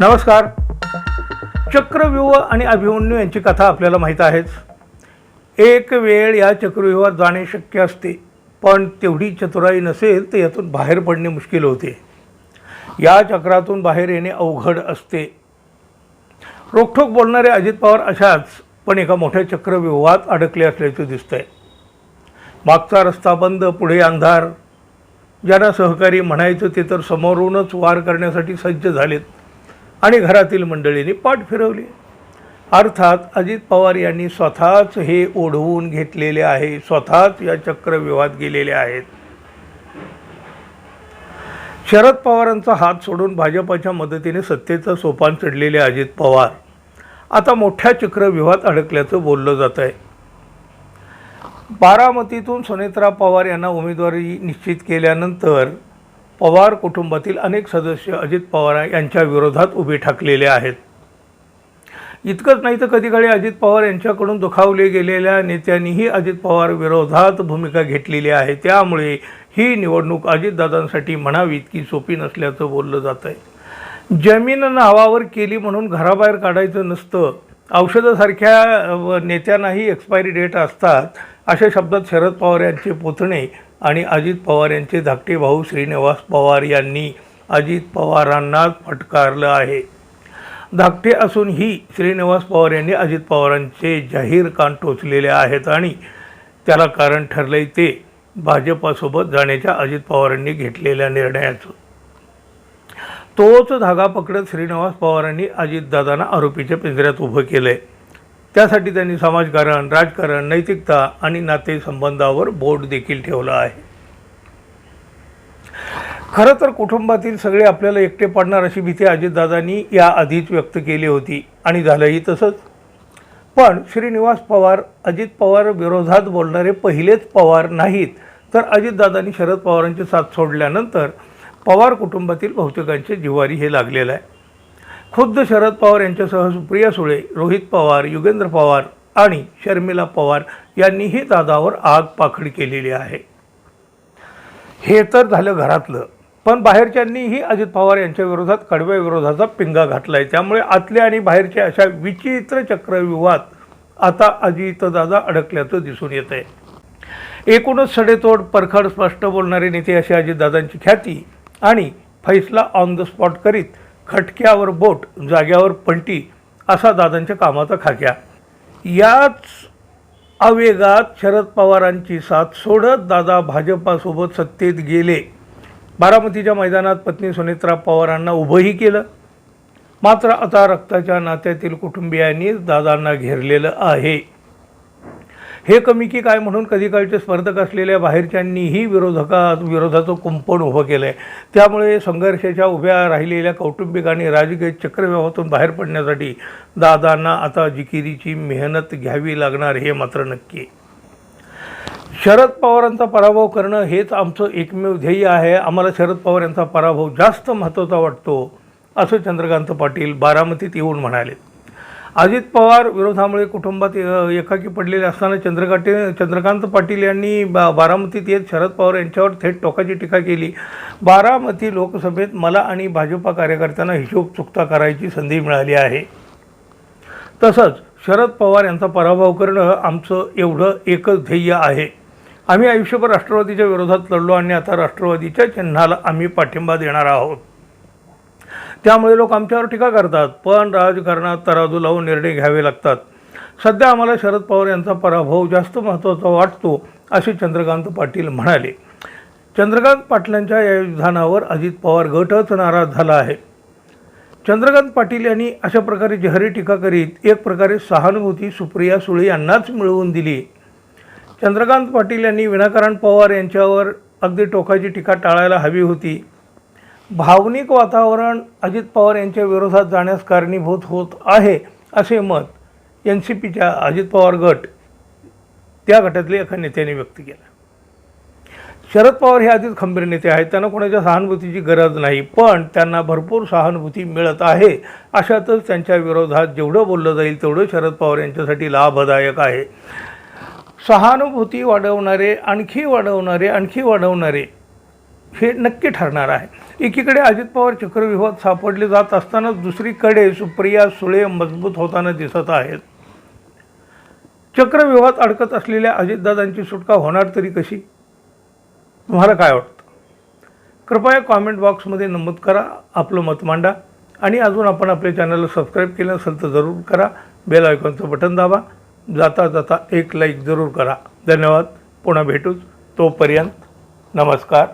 नमस्कार. चक्रव्यूह आणि अभिमन्यू यांची कथा आपल्याला माहीत आहेच. एक वेळ या चक्रव्यूहात जाणे शक्य असते पण तेवढी चतुराई नसेल तर यातून बाहेर पडणे मुश्किल होते. या चक्रातून बाहेर येणे अवघड असते. रोखोक बोलणारे अजित पवार अशाच पण एका मोठ्या चक्रव्यूहात अडकले असल्याचे दिसतंय. मागचा रस्ता बंद पुढे अंधार. ज्यांना सहकारी म्हणायचं ते तर समोरूनच वार करण्यासाठी सज्ज झालेत. आणि घरातील मंडळींनी पाठ फिरवली. अर्थात अजित पवार यांनी स्वतःच हे ओढवून घेतलेले आहे स्वतःच या चक्रव्यूहात गेलेले आहेत. शरद पवारांचा हात सोडून भाजपाच्या मदतीने सत्तेचं सोपान चढलेले अजित पवार. आता मोठ्या चक्रव्यूहात अडकल्याचं बोललं जात आहे बारामतीतून सुनेत्रा पवार यांना उमेदवारी निश्चित केल्यानंतर पवार कुटुंबातील अनेक सदस्य अजित पवार यांच्या विरोधात उभे ठाकलेले आहेत. इतकंच नाही तर कधीकाळी अजित पवार यांच्याकडून दुखावले गेलेल्या नेत्यांनीही अजित पवार विरोधात भूमिका घेतलेली आहे. त्यामुळे ही निवडणूक अजितदादांसाठी म्हणावी इतकी सोपी नसल्याचं बोललं जात आहे जमीन नावावर केली म्हणून घराबाहेर काढायचं नसतं. औषधासारख्या नेत्यांनाही एक्सपायरी डेट असतात अशा शब्दात शरद पवार यांचे पुतणे आणि अजित पवार यांचे धाकटे भाऊ श्रीनिवास पवार यांनी अजित पवारांनाच फटकारलं आहे. धाकटे असूनही श्रीनिवास पवार यांनी अजित पवारांचे जाहीर कान टोचलेले आहेत आणि त्याला कारण ठरलंय ते भाजपासोबत जाण्याच्या अजित पवारांनी घेतलेल्या निर्णयाचं. तोच धागा पकडत श्रीनिवास पवारांनी अजितदादांना आरोपीच्या पिंजऱ्यात उभं केलं आहे त्यासाठी त्यांनी समाजकारण राजकारण नैतिकता आणि नातेसंबंधावर बोट देखील ठेवला आहे. खरं तर कुटुंबातील सगळे आपल्याला एकटे पडणार अशी भीती अजितदादांनी या आधीच व्यक्त केली होती आणि झालंही तसंच. पण श्रीनिवास पवार अजित पवार विरोधात बोलणारे पहिलेच पवार नाहीत तर अजितदादांनी शरद पवारांची साथ सोडल्यानंतर पवार कुटुंबातील बहुतेकांचे जिवारी हे लागलेलं आहे. खुद्द शरद पवार यांच्यासह सुप्रिया सुळे रोहित पवार युगेंद्र पवार आणि शर्मिला पवार यांनीही दादावर आग पाखड केलेली आहे. हे तर झालं घरातलं पण बाहेरच्यांनीही अजित पवार यांच्या विरोधात कडव्या विरोधाचा पिंगा घातला आहे त्यामुळे आतले आणि बाहेरच्या अशा विचित्र चक्रव्यूहात आता अजितदादा अडकल्याचं दिसून येत आहे एकूणच सडेतोड परखड स्पष्ट बोलणारे नेते असे अजितदादांची ख्याती आणि फैसला ऑन द स्पॉट करीत खटक्यावर बोट जाग्यावर पंटी असा दादांच्या कामाचा खाक्या. याच आवेगात शरद पवारांची साथ सोडत दादा भाजपासोबत सत्तेत गेले. बारामतीच्या मैदानात पत्नी सुनेत्रा पवारांना उभंही केलं. मात्र आता रक्ताच्या नात्यातील कुटुंबियांनी दादांना घेरलेलं आहे. हे कमी की काय म्हणून कधी काळचे स्पर्धक असलेल्या बाहेरच्यांनीही विरोधका विरोधाचं कुंपण उभं केलं आहे त्यामुळे संघर्षाच्या उभ्या राहिलेल्या कौटुंबिक आणि राजकीय चक्रव्यूहातून बाहेर पडण्यासाठी दादांना आता जिकिरीची मेहनत घ्यावी लागणार हे मात्र नक्की. शरद पवारांचा पराभव करणं हेच आमचं एकमेव ध्येय आहे. आम्हाला शरद पवार यांचा पराभव जास्त महत्त्वाचा वाटतो असं चंद्रकांत पाटील बारामतीत येऊन म्हणाले. अजित पवार विरोधामुळे कुटुंबात एकाकी पडलेले असताना चंद्रकाटे चंद्रकांत पाटील यांनी बा बारामतीत येत शरद पवार यांच्यावर थेट टोकाची टीका केली. बारामती लोकसभेत मला आणि भाजपा कार्यकर्त्यांना हिशोब चुकता करायची संधी मिळाली आहे. तसंच शरद पवार यांचा पराभव करणं आमचं एवढं एकच ध्येय आहे. आम्ही आयुष्यभर राष्ट्रवादीच्या विरोधात लढलो आणि आता राष्ट्रवादीच्या चिन्हाला आम्ही पाठिंबा देणार आहोत. त्यामुळे लोक आमच्यावर टीका करतात पण राजकारणात तराजू लावून निर्णय घ्यावे लागतात. सध्या आम्हाला शरद पवार यांचा पराभव जास्त महत्त्वाचा वाटतो असे चंद्रकांत पाटील म्हणाले. चंद्रकांत पाटलांच्या या विधानावर अजित पवार गटच नाराज झाला आहे. चंद्रकांत पाटील यांनी अशा प्रकारे जहरी टीका करीत एक प्रकारे सहानुभूती सुप्रिया सुळे यांनाच मिळवून दिली. चंद्रकांत पाटील यांनी विनाकारण पवार यांच्यावर अगदी टोकाची टीका टाळायला हवी होती. भावनिक वातावरण अजित पवार यांच्या विरोधात जाण्यास कारणीभूत होत आहे असे मत एन सी पीच्या अजित पवार गट त्या गटातले एका नेत्याने व्यक्त केलं. शरद पवार हे आधीच खंबीर नेते आहेत त्यांना कोणाच्या सहानुभूतीची गरज नाही पण त्यांना भरपूर सहानुभूती मिळत आहे. अशातच त्यांच्या विरोधात जेवढं बोललं जाईल तेवढं शरद पवार यांच्यासाठी लाभदायक आहे. सहानुभूती वाढवणारे आणखी वाढवणारे आणखी वाढवणारे हे नक्की ठरणार आहे. एकीकडे अजित पवार चक्रव्यूहात सापडले जात असतानाच दुसरीकडे सुप्रिया सुळे मजबूत होताना दिसत आहेत. चक्रव्यूहात अडकत असलेल्या अजितदादांची सुटका होणार तरी कशी? तुम्हाला काय वाटतं? कृपया कॉमेंट बॉक्समध्ये नमूद करा आपलं मत मांडा आणि अजून आपण आपल्या चॅनलला सबस्क्राईब केलं असेल तर जरूर करा. बेल आयकॉनचं बटन दाबा. जाता जाता एक लाईक जरूर करा. धन्यवाद. पुन्हा भेटूच. तोपर्यंत नमस्कार.